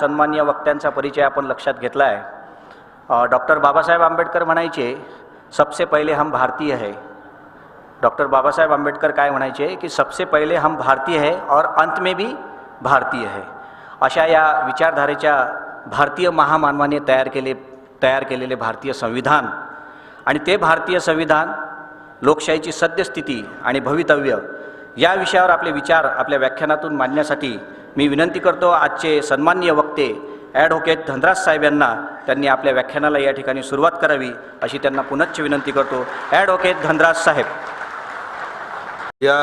सन्मान्य वक्त्यांचा परिचय आपण लक्षात घेतला आहे डॉक्टर बाबासाहेब आंबेडकर म्हणायचे सबसे पहिले हम भारतीय है. डॉक्टर बाबासाहेब आंबेडकर काय म्हणायचे की सबसे पहिले हम भारतीय है और अंत में भी भारतीय है. अशा या विचारधारेच्या भारतीय महामानवाने तयार केले तयार केलेले भारतीय संविधान आणि ते भारतीय संविधान लोकशाहीची सद्यस्थिती आणि भवितव्य या विषयावर आपले विचार आपल्या व्याख्यानातून मांडण्यासाठी मी विनंती करतो आजचे सन्माननीय वक्ते ॲडव्होकेट धनराज साहेब यांना त्यांनी आपल्या व्याख्यानाला या ठिकाणी सुरुवात करावी अशी त्यांना पुनश्च विनंती करतो. ॲडव्होकेट धनराज साहेब. या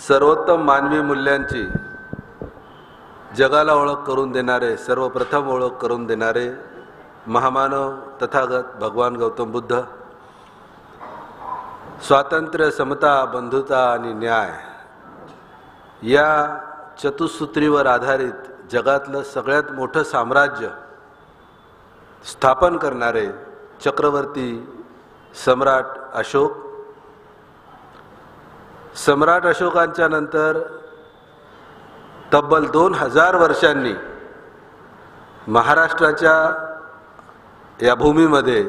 सर्वोत्तम मानवी मूल्यांची जगाला ओळख करून देणारे सर्वप्रथम ओळख करून देणारे महामानव तथागत भगवान गौतम बुद्ध स्वातंत्र्य समता बंधुता आणि न्याय या चतुसूत्रीवर आधारित जगातलं सगळ्यात मोठं साम्राज्य स्थापन करणारे चक्रवर्ती सम्राट अशोक. सम्राट अशोकांच्या नंतर तब्बल दोन हजार वर्षांनी महाराष्ट्राच्या या भूमीमध्ये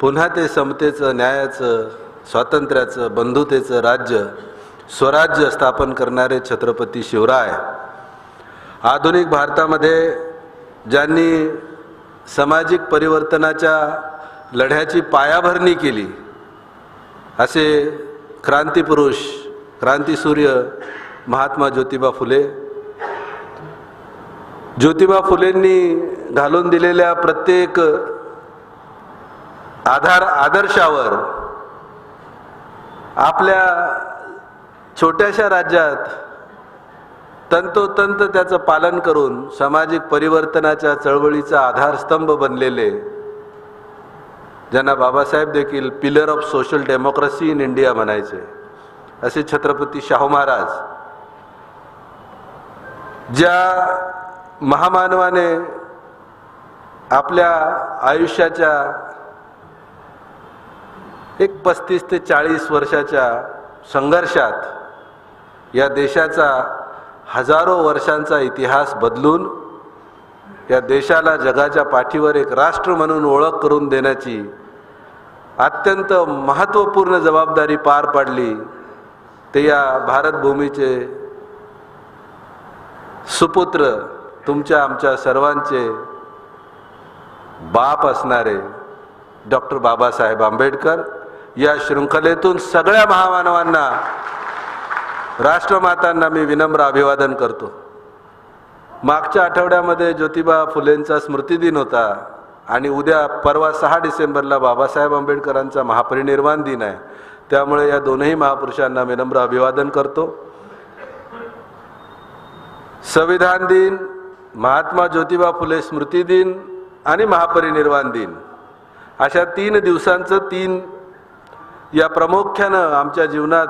पुन्हा ते समतेचं न्यायाचं स्वातंत्र्याचं बंधुतेचं राज्य स्वराज्य स्थापन करणारे छत्रपती शिवराय आधुनिक भारतामध्ये ज्यांनी सामाजिक परिवर्तनाच्या लढ्याची पायाभरणी केली असे क्रांतिपुरुष क्रांतिसूर्य महात्मा ज्योतिबा फुले ज्योतिबा फुलेंनी घालून दिलेल्या प्रत्येक आधार आदर्शावर आपल्या छोट्याशा राज्यात तंतोतंत त्याचं पालन करून सामाजिक परिवर्तनाच्या चळवळीचा आधारस्तंभ बनलेले ज्यांना बाबासाहेब देखील pillar of social democracy in India म्हणायचे. असे छत्रपती शाहू महाराज ज्या महामानवाने आपल्या आयुष्याच्या एक पस्तीस ते चाळीस वर्षाच्या संघर्षात या देशाचा हजारो वर्षांचा इतिहास बदलून या देशाला जगाच्या पाठीवर एक राष्ट्र म्हणून ओळख करून देण्याची अत्यंत महत्त्वपूर्ण जबाबदारी पार पाडली. ते या भारतभूमीचे सुपुत्र तुमच्या आमच्या सर्वांचे बाप असणारे डॉक्टर बाबासाहेब आंबेडकर या शृंखलेतून सगळ्या महामानवांना राष्ट्रमातांना मी विनम्र अभिवादन करतो. मागच्या आठवड्यामध्ये ज्योतिबा फुलेंचा स्मृतिदिन होता आणि उद्या परवा सहा डिसेंबरला बाबासाहेब आंबेडकरांचा महापरिनिर्वाण दिन आहे. त्यामुळे या दोनही महापुरुषांना विनम्र अभिवादन करतो. संविधान दिन महात्मा ज्योतिबा फुले स्मृती दिन आणि महापरिनिर्वाण दिन. अशा तीन दिवसांचं तीन या प्रामुख्यानं आमच्या जीवनात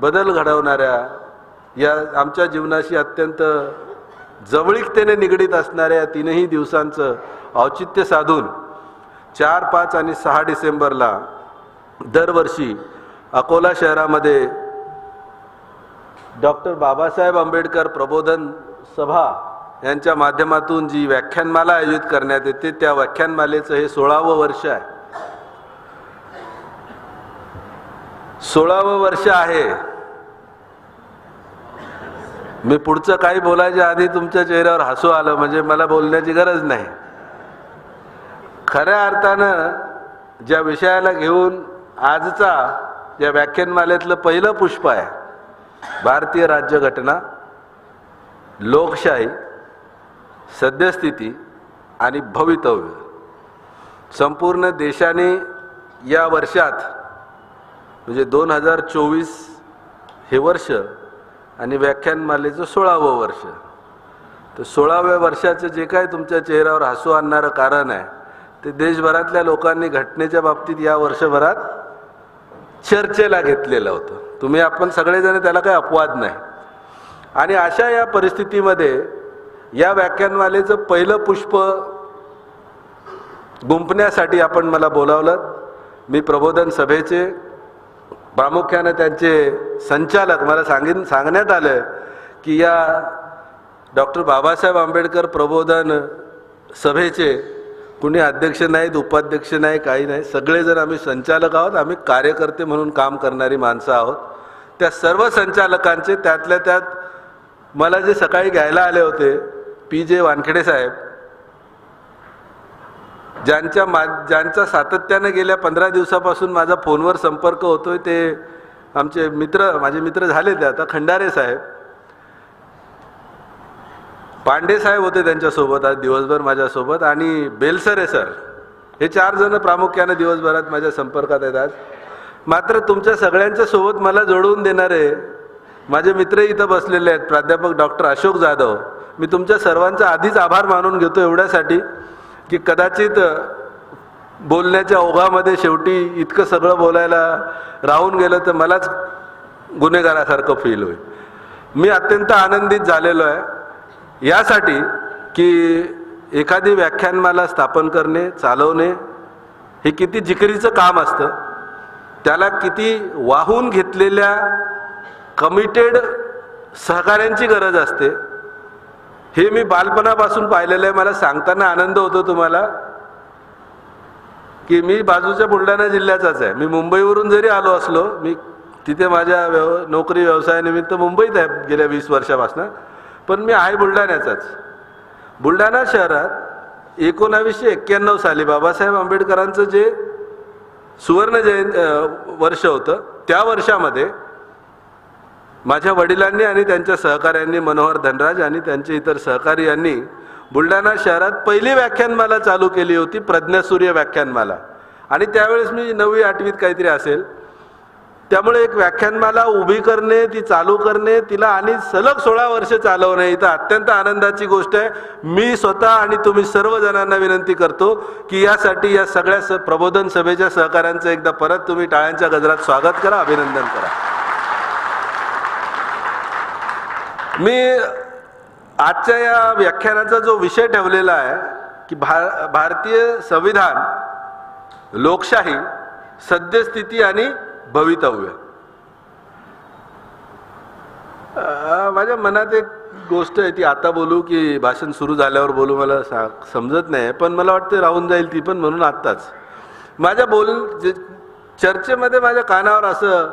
बदल घडवणाऱ्या या आमच्या जीवनाशी अत्यंत जवळीकतेने निगडीत असणाऱ्या तीनही दिवसांचं औचित्य साधून चार पाच आणि सहा डिसेंबरला दरवर्षी अकोला शहरामध्ये डॉक्टर बाबासाहेब आंबेडकर प्रबोधन सभा यांच्या माध्यमातून जी व्याख्यानमाला आयोजित करण्यात येते त्या व्याख्यानमालेचं हे सोळावं वर्ष आहे. सोळावं वर्ष आहे. मी पुढचं काही बोलायच्या आधी तुमच्या चेहऱ्यावर हसू आलं म्हणजे मला बोलण्याची गरज नाही. खऱ्या अर्थानं ज्या विषयाला घेऊन आजचा या व्याख्यानमालेतलं पहिलं पुष्प आहे भारतीय राज्यघटना लोकशाही सद्यस्थिती आणि भवितव्य. संपूर्ण देशाने या वर्षात म्हणजे दोन हजार चोवीस हे वर्ष आणि व्याख्यानमालेचं सोळावं वर्ष. तर सोळाव्या वर्षाचं जे काय तुमच्या चेहऱ्यावर हसू आणणारं कारण आहे ते देशभरातल्या लोकांनी घटनेच्या बाबतीत या वर्षभरात चर्चेला घेतलेलं होतं. तुम्ही आपण सगळेजण त्याला काही अपवाद नाही. आणि अशा या परिस्थितीमध्ये या व्याख्यानमालेचं पहिलं पुष्प गुंपण्यासाठी आपण मला बोलावलं. मी प्रबोधन सभेचे प्रामुख्यानं त्यांचे संचालक मला सांगिन सांगण्यात आलं की या डॉक्टर बाबासाहेब आंबेडकर प्रबोधन सभेचे कुणी अध्यक्ष नाहीत उपाध्यक्ष नाही काही नाही सगळेजण आम्ही संचालक आहोत आम्ही कार्यकर्ते म्हणून काम करणारी माणसं आहोत. त्या सर्व संचालकांचे त्यातल्या त्यात मला जे सकाळी घ्यायला आले होते पी जे वानखेडे साहेब ज्यांच्या मा ज्यांचा सातत्यानं गेल्या पंधरा दिवसापासून माझा फोनवर संपर्क होतो आहे ते आमचे मित्र माझे मित्र झाले ते आता खंडारे साहेब. पांडे साहेब होते त्यांच्यासोबत आज दिवसभर माझ्यासोबत आणि बेलसरे सर. हे चार जण प्रामुख्यानं दिवसभरात माझ्या संपर्कात आहेत आज. मात्र तुमच्या सगळ्यांच्या सोबत मला जोडवून देणारे माझे मित्र इथं बसलेले आहेत प्राध्यापक डॉक्टर अशोक जाधव. मी तुमच्या सर्वांचा आधीच आभार मानून घेतो एवढ्यासाठी. की कदाचित बोलण्याच्या ओघामध्ये शेवटी इतकं सगळं बोलायला राहून गेलं तर मलाच गुन्हेगारासारखं फील होईल. मी अत्यंत आनंदित झालेलो आहे. यासाठी की एखादी व्याख्यानमाला स्थापन करणे चालवणे हे किती जिकरीचं काम असतं. त्याला किती वाहून घेतलेल्या कमिटेड सहकाऱ्यांची गरज असते. हे मी बालपणापासून पाहिलेलं आहे. मला सांगताना आनंद होतो तुम्हाला की मी बाजूच्या बुलढाणा जिल्ह्याचाच आहे. मी मुंबईवरून जरी आलो असलो मी तिथे माझ्या व्यव नोकरी व्यवसायानिमित्त मुंबईत आहे गेल्या वीस वर्षापासून. पण मी आहे बुलढाण्याचाच. बुलढाणा शहरात एकोणावीसशे एक्क्याण्णव साली बाबासाहेब आंबेडकरांचं जे सुवर्ण जयंती वर्ष होतं त्या वर्षामध्ये माझ्या वडिलांनी आणि त्यांच्या सहकाऱ्यांनी मनोहर धनराज आणि त्यांचे इतर सहकारी यांनी बुलढाणा शहरात पहिली व्याख्यानमाला चालू केली होती प्रज्ञासूर्य व्याख्यानमाला. आणि त्यावेळेस मी नववी आठवीत काहीतरी असेल. त्यामुळे एक व्याख्यानमाला उभी करणे ती चालू करणे तिला आणि सलग सोळा वर्ष चालवणे इथं अत्यंत आनंदाची गोष्ट आहे. मी स्वतः आणि तुम्ही सर्व जणांना विनंती करतो की यासाठी या सगळ्या स प्रबोधन सभेच्या सहकाऱ्यांचं एकदा परत तुम्ही टाळ्यांच्या गजरात स्वागत करा अभिनंदन करा. मी आजच्या या व्याख्यानाचा जो विषय ठेवलेला आहे की भार भारतीय संविधान लोकशाही सद्यस्थिती आणि भवितव्य. माझ्या मनात एक गोष्ट आहे ती आता बोलू की भाषण सुरू झाल्यावर बोलू मला सा समजत नाही पण मला वाटतं राहून जाईल ती पण म्हणून आत्ताच. माझ्या बोल जे- चर्चेमध्ये माझ्या कानावर असं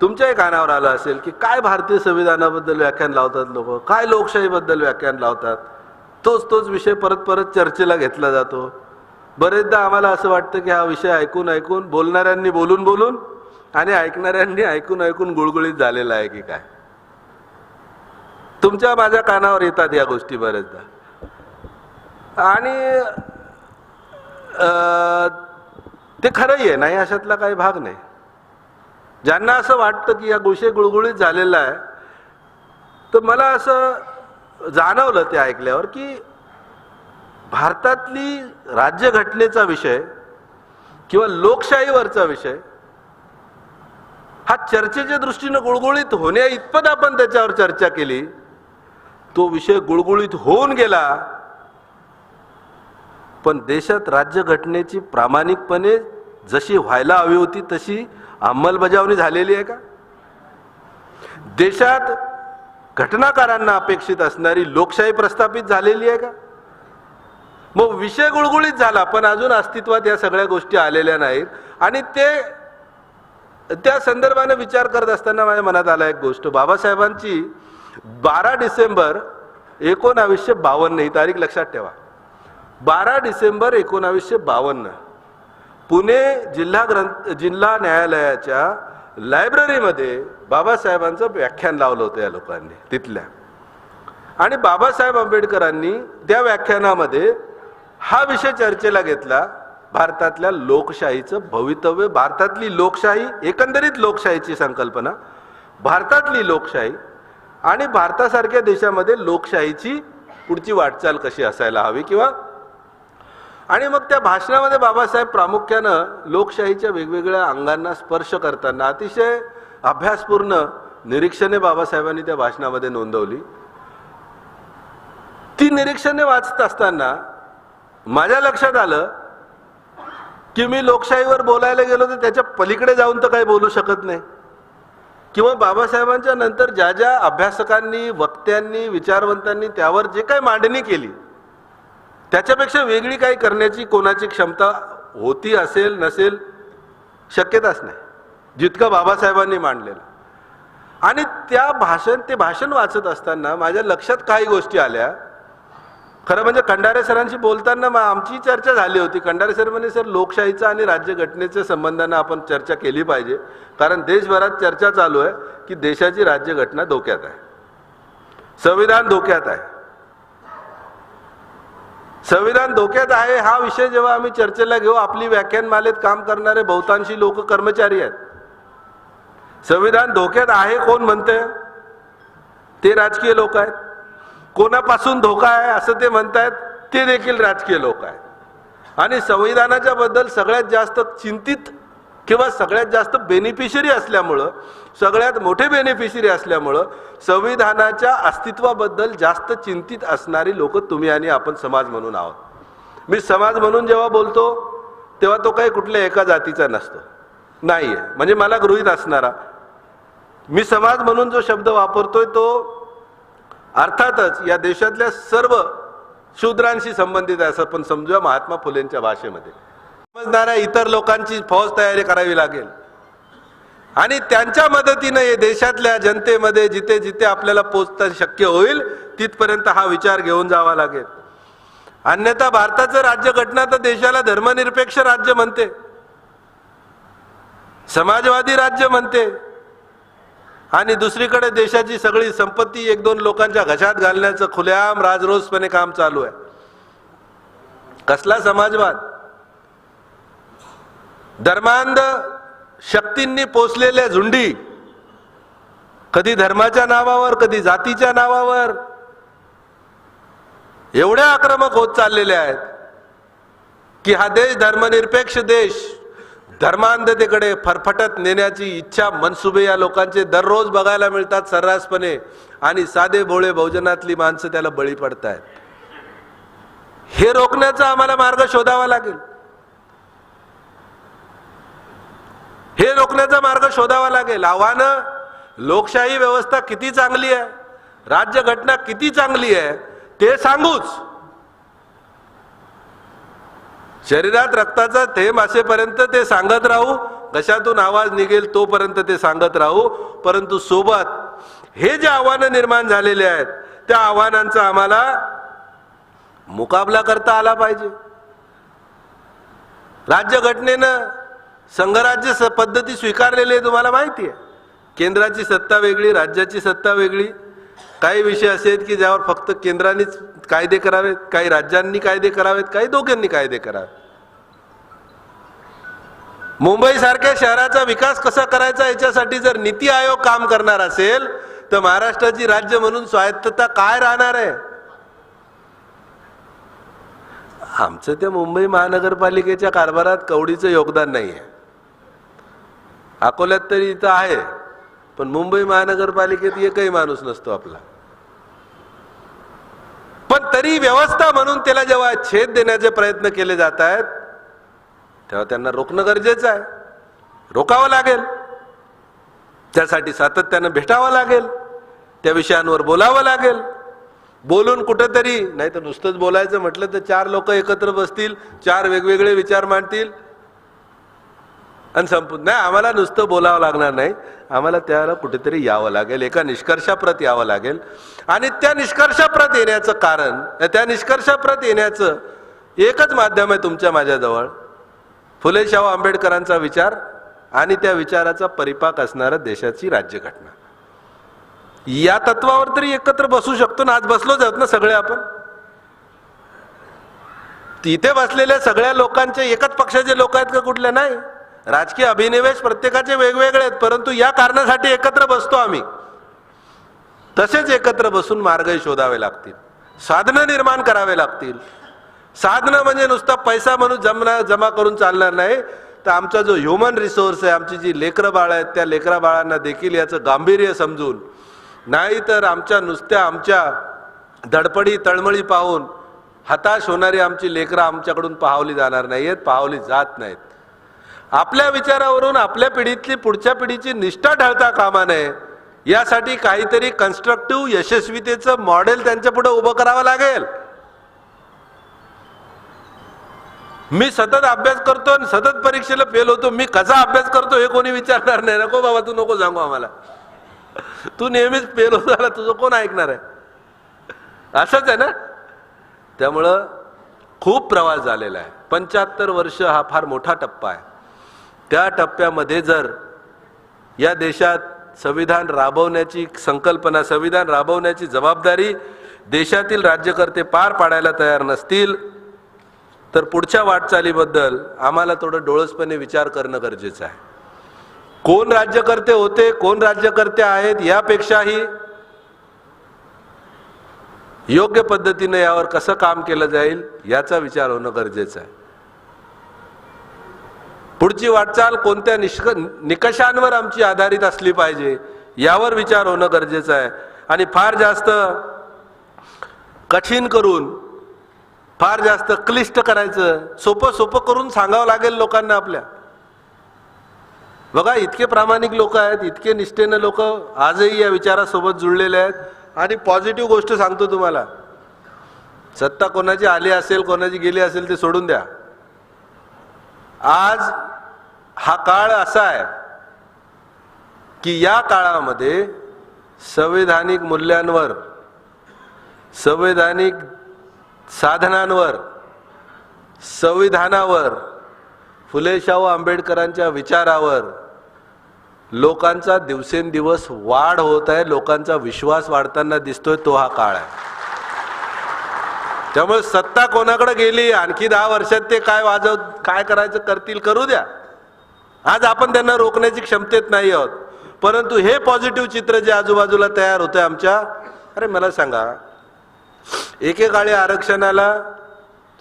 तुमच्याही कानावर आलं असेल की काय भारतीय संविधानाबद्दल व्याख्यान लावतात लोक? काय लोकशाहीबद्दल व्याख्यान लावतात? तोच तोच विषय परत परत चर्चेला घेतला जातो. बरेचदा आम्हाला असं वाटतं की हा विषय ऐकून ऐकून बोलणाऱ्यांनी बोलून बोलून आणि ऐकणाऱ्यांनी ऐकून ऐकून गुळगुळीत झालेला आहे की काय? तुमच्या माझ्या कानावर येतात या गोष्टी बरेचदा. आणि ते खरंही आहे नाही अशातला काही भाग नाही. ज्यांना असं वाटतं की या गोष्टी गुळगुळीत झालेला आहे तर मला असं जाणवलं ते ऐकल्यावर की भारतातली राज्यघटनेचा विषय किंवा लोकशाहीवरचा विषय हा चर्चेच्या दृष्टीनं गुळगुळीत होण्या इतपत आपण त्याच्यावर चर्चा केली तो विषय गुळगुळीत होऊन गेला. पण देशात राज्यघटनेची प्रामाणिकपणे जशी व्हायला हवी होती तशी अंमलबजावणी झालेली आहे का? देशात घटनाकारांना अपेक्षित असणारी लोकशाही प्रस्थापित झालेली आहे का? मग विषय गुळगुळीत झाला पण अजून अस्तित्वात या सगळ्या गोष्टी आलेल्या नाहीत. आणि ते त्या संदर्भाने विचार करत असताना माझ्या मनात आला एक गोष्ट. बाबासाहेबांची बारा डिसेंबर एकोणावीसशे बावन्न ही तारीख लक्षात ठेवा. बारा डिसेंबर एकोणावीसशे बावन्न. पुणे जिल्हा ग्रंथ जिल्हा न्यायालयाच्या लायब्ररीमध्ये बाबासाहेबांचं व्याख्यान लावलं होतं या लोकांनी तिथल्या. आणि बाबासाहेब आंबेडकरांनी त्या व्याख्यानामध्ये हा विषय चर्चेला घेतला भारतातल्या लोकशाहीचं भवितव्य भारतातली लोकशाही एकंदरीत लोकशाहीची संकल्पना भारतातली लोकशाही आणि भारतासारख्या देशामध्ये लोकशाहीची पुढची वाटचाल कशी असायला हवी किंवा आणि मग त्या भाषणामध्ये बाबासाहेब प्रामुख्यानं लोकशाहीच्या वेगवेगळ्या अंगांना स्पर्श करताना अतिशय अभ्यासपूर्ण निरीक्षणे बाबासाहेबांनी त्या भाषणामध्ये नोंदवली. ती निरीक्षणे वाचत असताना माझ्या लक्षात आलं की मी लोकशाहीवर बोलायला गेलो तर त्याच्या पलीकडे जाऊन तर काही बोलू शकत नाही. किंवा बाबासाहेबांच्या नंतर ज्या ज्या अभ्यासकांनी वक्त्यांनी विचारवंतांनी त्यावर जे काही मांडणी केली त्याच्यापेक्षा वेगळी काही करण्याची कोणाची क्षमता होती असेल नसेल शक्यताच नाही. जितकं बाबासाहेबांनी मांडलेलं. आणि त्या भाषण ते भाषण वाचत असताना माझ्या लक्षात काही गोष्टी आल्या. खरं म्हणजे कंडारे सरांशी बोलताना मग आमची चर्चा झाली होती. कंडारे सर म्हणजे सर लोकशाहीचा आणि राज्यघटनेच्या संबंधांना आपण चर्चा केली पाहिजे. कारण देशभरात चर्चा चालू आहे की देशाची राज्यघटना धोक्यात आहे. संविधान धोक्यात आहे. संविधान धोक्यात आहे हा विषय जेव्हा आम्ही चर्चेला घेऊ आपली व्याख्यानमालेत काम करणारे बहुतांशी लोक कर्मचारी आहेत. संविधान धोक्यात आहे कोण म्हणते? ते राजकीय लोक आहेत. कोणापासून धोका आहे असं ते म्हणतायत ते देखील राजकीय लोक आहेत. आणि संविधानाच्या बद्दल सगळ्यात जास्त चिंतित किंवा सगळ्यात जास्त बेनिफिशरी असल्यामुळं सगळ्यात मोठे बेनिफिशरी असल्यामुळं संविधानाच्या अस्तित्वाबद्दल जास्त चिंतित असणारी लोक तुम्ही आणि आपण समाज म्हणून आहोत. मी समाज म्हणून जेव्हा बोलतो तेव्हा तो काही कुठल्या एका जातीचा नसतो. नाही आहे म्हणजे मला गृहित असणारा. मी समाज म्हणून जो शब्द वापरतोय तो अर्थातच या देशातल्या सर्व शूद्रांशी संबंधित आहे असं पण समजूया महात्मा फुलेंच्या भाषेमध्ये. समजणाऱ्या इतर लोकांची फौज तयारी करावी लागेल. आणि त्यांच्या मदतीनं हे देशातल्या जनतेमध्ये जिथे जिथे आपल्याला पोचता शक्य होईल तिथपर्यंत हा विचार घेऊन जावा लागेल. अन्यथा भारताचं राज्यघटना तर देशाला धर्मनिरपेक्ष राज्य म्हणते. समाजवादी राज्य म्हणते. आणि दुसरीकडे देशाची सगळी संपत्ती एक दोन लोकांच्या घशात घालण्याचं खुलेआम राजरोसपणे काम चालू आहे. कसला समाजवाद? धर्मांध शक्तींनी पोचलेल्या झुंडी कधी धर्माच्या नावावर कधी जातीच्या नावावर एवढ्या आक्रमक होत चाललेले आहेत की हा देश धर्मनिरपेक्ष देश धर्मांधतेकडे फरफटत नेण्याची इच्छा मनसुबे या लोकांचे दररोज बघायला मिळतात सर्रासपणे आणि साधे भोळे बहुजनातली माणसं त्याला बळी पडत आहेत हे रोखण्याचा आम्हाला मार्ग शोधावा लागेल. हे रोखण्याचा मार्ग शोधावा लागेल. आव्हानं लोकशाही व्यवस्था किती चांगली आहे राज्यघटना किती चांगली आहे ते सांगूच. शरीरात रक्ताचा थेंब असेपर्यंत ते सांगत राहू घशातून आवाज निघेल तोपर्यंत ते सांगत राहू परंतु सोबत हे जे आव्हानं निर्माण झालेले आहेत त्या आव्हानांचा आम्हाला मुकाबला करता आला पाहिजे. राज्यघटनेनं संघराज्य स- पद्धती स्वीकारलेली आहे तुम्हाला माहिती आहे. केंद्राची सत्ता वेगळी राज्याची सत्ता वेगळी. काही विषय असे आहेत की ज्यावर फक्त केंद्रानेच कायदे करावेत काही राज्यांनी कायदे करावेत काही दोघांनी कायदे करावेत. मुंबईसारख्या शहराचा विकास कसा करायचा याच्यासाठी जर नीती आयोग काम करणार असेल तर महाराष्ट्राची राज्य म्हणून स्वायत्तता काय राहणार आहे? आमचं त्या मुंबई महानगरपालिकेच्या कारभारात कवडीचं योगदान नाही आहे अकोल्यात तरी इथं आहे. पण मुंबई महानगरपालिकेत एकही माणूस नसतो आपला. पण तरी व्यवस्था म्हणून त्याला जेव्हा छेद देण्याचे प्रयत्न केले जात आहेत तेव्हा त्यांना रोखणं गरजेचं आहे. रोकावं लागेल. त्यासाठी सातत्यानं भेटावं लागेल. त्या विषयांवर बोलावं लागेल. बोलून कुठेतरी नाही तर नुसतंच बोलायचं म्हटलं तर चार लोक एकत्र बसतील चार वेगवेगळे विचार मांडतील. आणि संपून नाही आम्हाला नुसतं बोलावं लागणार नाही. आम्हाला त्याला कुठेतरी यावं लागेल एका निष्कर्षाप्रत यावं लागेल. आणि त्या निष्कर्षाप्रत येण्याचं कारण त्या निष्कर्षाप्रत येण्याचं एकच माध्यम आहे तुमच्या माझ्याजवळ. फुले शाहू आंबेडकरांचा विचार आणि त्या विचाराचा परिपाक असणारं देशाची राज्यघटना. या तत्वावर तरी एकत्र बसू शकतो ना आज बसलोच आहोत ना सगळे आपण? तिथे बसलेल्या सगळ्या लोकांचे एकच पक्षाचे लोक आहेत का कुठले नाही. राजकीय अभिनिवेश प्रत्येकाचे वेगवेगळे आहेत परंतु या कारणासाठी एकत्र बसतो आम्ही. तसेच एकत्र बसून मार्गही शोधावे लागतील. साधनं निर्माण करावे लागतील. साधनं म्हणजे नुसता पैसा म्हणून जमना जमा करून चालणार नाही. तर आमचा जो ह्युमन रिसोर्स आहे आमची जी लेकरं बाळ आहेत त्या लेकरा बाळांना देखील याचं गांभीर्य समजून नाही तर आमच्या नुसत्या आमच्या धडपडी तळमळी पाहून हताश होणारी आमची लेकरं आमच्याकडून पाहावली जाणार नाही आहेत पाहावली जात नाहीत. आपल्या विचारावरून आपल्या पिढीतली पुढच्या पिढीची निष्ठा ढळता कामा नये. यासाठी काहीतरी कन्स्ट्रक्टिव्ह यशस्वीतेचं मॉडेल त्यांच्या पुढे उभं करावं लागेल. मी सतत अभ्यास करतो आणि सतत परीक्षेला फेल होतो. मी कसा अभ्यास करतो हे कोणी विचारणार नाही. नको बाबा तू नको सांगू आम्हाला. तू नेहमीच फेल होत आला तुझं कोण ऐकणार आहे? असंच आहे ना? त्यामुळं खूप प्रवास झालेला आहे. पंच्याहत्तर वर्ष हा फार मोठा टप्पा आहे. त्या टप्प्यामध्ये जर या देशात संविधान राबवण्याची संकल्पना संविधान राबवण्याची जबाबदारी देशातील राज्यकर्ते पार पाडायला तयार नसतील तर पुढच्या वाटचालीबद्दल आम्हाला थोडं डोळसपणे विचार करणं गरजेचं आहे. कोण राज्यकर्ते होते कोण राज्यकर्ते आहेत यापेक्षाही योग्य पद्धतीने यावर कसं काम केलं जाईल याचा विचार होणं गरजेचं आहे. पुढची वाटचाल कोणत्या निष्क निकषांवर आमची आधारित असली पाहिजे यावर विचार होणं गरजेचं आहे. आणि फार जास्त कठीण करून फार जास्त क्लिष्ट करायचं सोपं सोपं करून सांगावं लागेल लोकांना आपल्या. बघा इतके प्रामाणिक लोक आहेत इतके निष्ठेनं लोक आजही या विचारासोबत जुळलेले आहेत. आणि पॉझिटिव्ह गोष्ट सांगतो तुम्हाला. सत्ता कोणाची आली असेल कोणाची गेली असेल ते सोडून द्या. आज हा काळ असा आहे की या काळामध्ये संवैधानिक मूल्यांवर संवैधानिक साधनांवर संविधानावर फुले शाहू आंबेडकरांच्या विचारावर लोकांचा दिवसेंदिवस वाढ होत आहे लोकांचा विश्वास वाढताना दिसतोय तो हा काळ आहे. त्यामुळे सत्ता कोणाकडे गेली आणखी दहा वर्षात ते काय वाजव काय करायचं करतील करू द्या. आज आपण त्यांना रोखण्याची क्षमतेत नाही आहोत. परंतु हे पॉझिटिव्ह चित्र जे आजूबाजूला तयार होतं आमच्या अरे मला सांगा एकेकाळी आरक्षणाला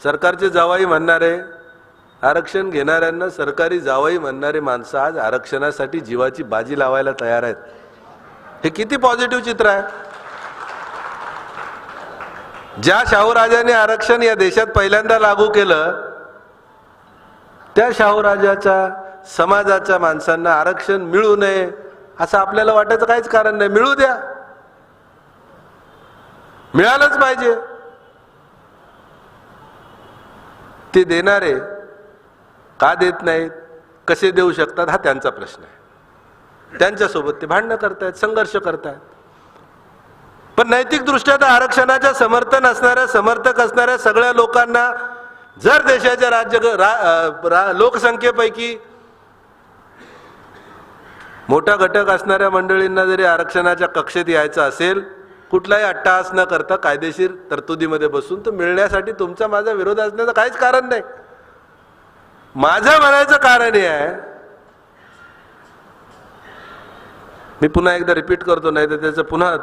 सरकारचे जावाई म्हणणारे आरक्षण घेणाऱ्यांना सरकारी जावाई म्हणणारे माणसं आज आरक्षणासाठी जीवाची बाजी लावायला तयार आहेत. हे किती पॉझिटिव्ह चित्र आहे? ज्या शाहूराजाने आरक्षण या देशात पहिल्यांदा लागू केलं त्या शाहूराजाच्या समाजाच्या माणसांना आरक्षण मिळू नये असं आपल्याला वाटायचं काहीच कारण नाही. मिळू द्या. मिळालंच पाहिजे. ते देणारे का देत नाहीत कसे देऊ शकतात हा त्यांचा प्रश्न आहे. त्यांच्यासोबत ते भांडणं करतायत संघर्ष करतायत. पण नैतिकदृष्ट्या तर आरक्षणाच्या समर्थन असणाऱ्या समर्थक असणाऱ्या सगळ्या लोकांना जर देशाच्या राज्य रा, रा, लोकसंख्येपैकी मोठा घटक असणाऱ्या मंडळींना जरी आरक्षणाच्या कक्षेत यायचं असेल कुठलाही अट्टाहास न करता कायदेशीर तरतुदीमध्ये बसून तर मिळण्यासाठी तुमचा माझा विरोध असण्याचं काहीच कारण नाही. माझं म्हणायचं कारण हे आहे मी पुन्हा एकदा रिपीट करतो नाही तर त्याचं पुन्हा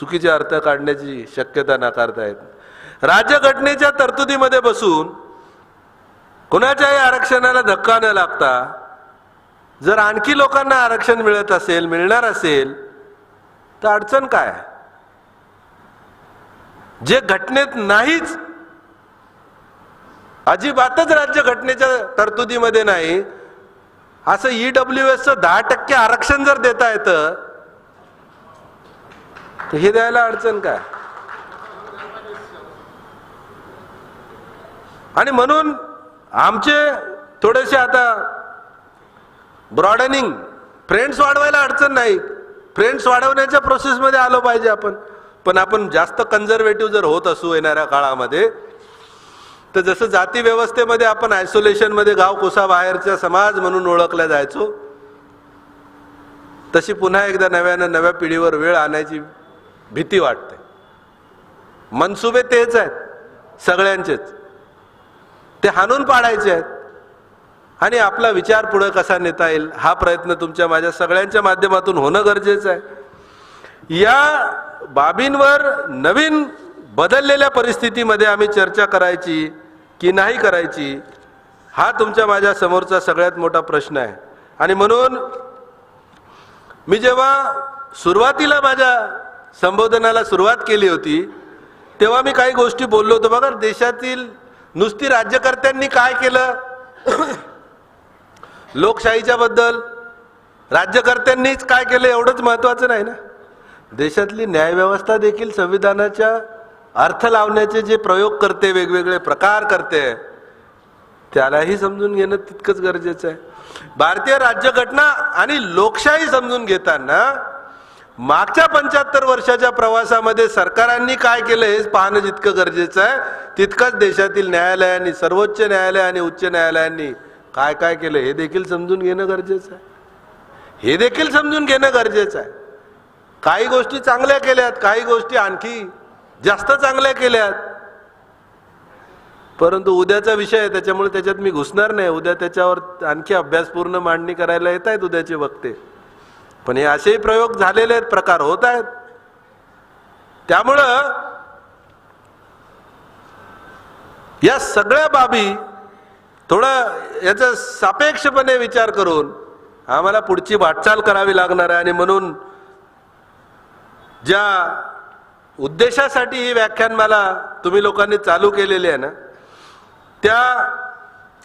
चुकीचे अर्थ काढण्याची शक्यता नाकारता येत राज्यघटनेच्या तरतुदीमध्ये बसून कुणाच्याही आरक्षणाला धक्का न लागता जर आणखी लोकांना आरक्षण मिळत असेल मिळणार असेल तर अडचण काय जे घटनेत नाहीच अजिबातच राज्य घटनेच्या तरतुदीमध्ये नाही असं ईडब्ल्यू एसचं दहा टक्के आरक्षण जर देता येतं तर हे द्यायला अडचण काय? आणि म्हणून आमचे थोडेसे आता ब्रॉडनिंग फ्रेंड्स वाढवायला अडचण नाही. फ्रेंड्स वाढवण्याच्या प्रोसेसमध्ये आलो पाहिजे आपण. पण आपण जास्त कन्झर्वेटिव्ह जर होत असू येणाऱ्या काळामध्ये तर जसं जाती व्यवस्थेमध्ये आपण आयसोलेशनमध्ये गाव कोसा बाहेरचा समाज म्हणून ओळखला जायचो तशी पुन्हा एकदा नव्यानं नव्या पिढीवर वेळ आणायची भीती वाटते. मनसुबे तेच आहेत सगळ्यांचेच. ते हाणून पाडायचे आहेत. आणि आपला विचार पुढं कसा नेता येईल हा प्रयत्न तुमच्या माझ्या सगळ्यांच्या माध्यमातून होणं गरजेचं आहे. या बाबींवर नवीन बदललेल्या परिस्थितीमध्ये आम्ही चर्चा करायची की नाही करायची हा तुमच्या माझ्या समोरचा सगळ्यात मोठा प्रश्न आहे. आणि म्हणून मी जेव्हा सुरुवातीला माझ्या संबोधनाला सुरुवात केली होती तेव्हा मी काही गोष्टी बोललो होतो. बघा देशातील नुसती राज्यकर्त्यांनी काय केलं? लोकशाहीच्या बद्दल राज्यकर्त्यांनीच काय केलं एवढंच महत्वाचं नाही ना? देशातली न्यायव्यवस्था देखील संविधानाच्या अर्थ लावण्याचे जे प्रयोग करते वेगवेगळे प्रकार करते त्यालाही समजून घेणं तितकंच गरजेचं आहे. भारतीय राज्यघटना आणि लोकशाही समजून घेताना मागच्या पंच्याहत्तर वर्षाच्या प्रवासामध्ये सरकारांनी काय केलं हे पाहणं जितकं गरजेचं आहे तितकंच देशातील न्यायालयांनी सर्वोच्च न्यायालय आणि उच्च न्यायालयांनी काय काय केलं हे देखील समजून घेणं गरजेचं आहे. हे देखील समजून घेणं गरजेचं आहे. काही गोष्टी चांगल्या केल्यात काही गोष्टी आणखी जास्त चांगल्या केल्यात. परंतु उद्याचा विषय आहे त्याच्यामुळे त्याच्यात मी घुसणार नाही. उद्या त्याच्यावर आणखी अभ्यासपूर्ण मांडणी करायला येत आहेत उद्याचे वक्ते. पण हे असेही प्रयोग झालेले आहेत प्रकार होत आहेत. त्यामुळं या सगळ्या बाबी थोडं याचा सापेक्षपणे विचार करून आम्हाला पुढची वाटचाल करावी लागणार आहे आणि म्हणून ज्या उद्देशासाठी ही व्याख्यान मला तुम्ही लोकांनी चालू केलेली आहे ना त्या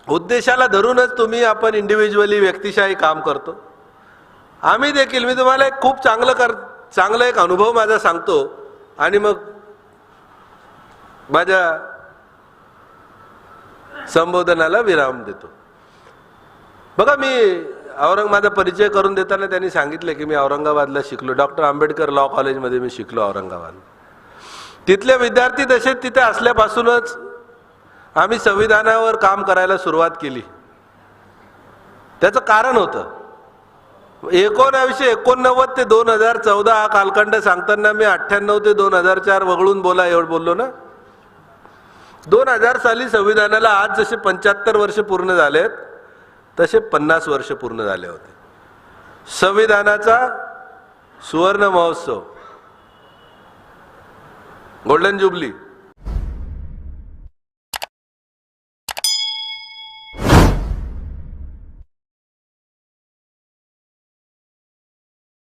उद्देशाला धरूनच तुम्ही आपण इंडिव्हिज्युअली व्यक्तिशाही काम करतो. आम्ही देखील मी तुम्हाला एक खूप चांगलं कर चांगला एक अनुभव माझा सांगतो. आणि मग माझ्या संबोधनाला विराम देतो. बघा मी औरंग माझा परिचय करून देताना त्यांनी सांगितले की मी औरंगाबादला शिकलो. डॉक्टर आंबेडकर लॉ कॉलेजमध्ये मी शिकलो औरंगाबाद. तिथले विद्यार्थी तसेच तिथे असल्यापासूनच आम्ही संविधानावर काम करायला सुरुवात केली. त्याचं कारण होतं. एकोणावीसशे एकोणनव्वद ते दोन हजार चौदा हा कालखंड सांगताना मी अठ्ठ्याण्णव ते दोन हजार चार वगळून बोला एवढं बोललो ना? दोन हजार साली संविधानाला आज जसे पंच्याहत्तर वर्ष पूर्ण झालेत तसे पन्नास वर्ष पूर्ण झाले होते. संविधानाचा सुवर्ण महोत्सव. Golden jubilee.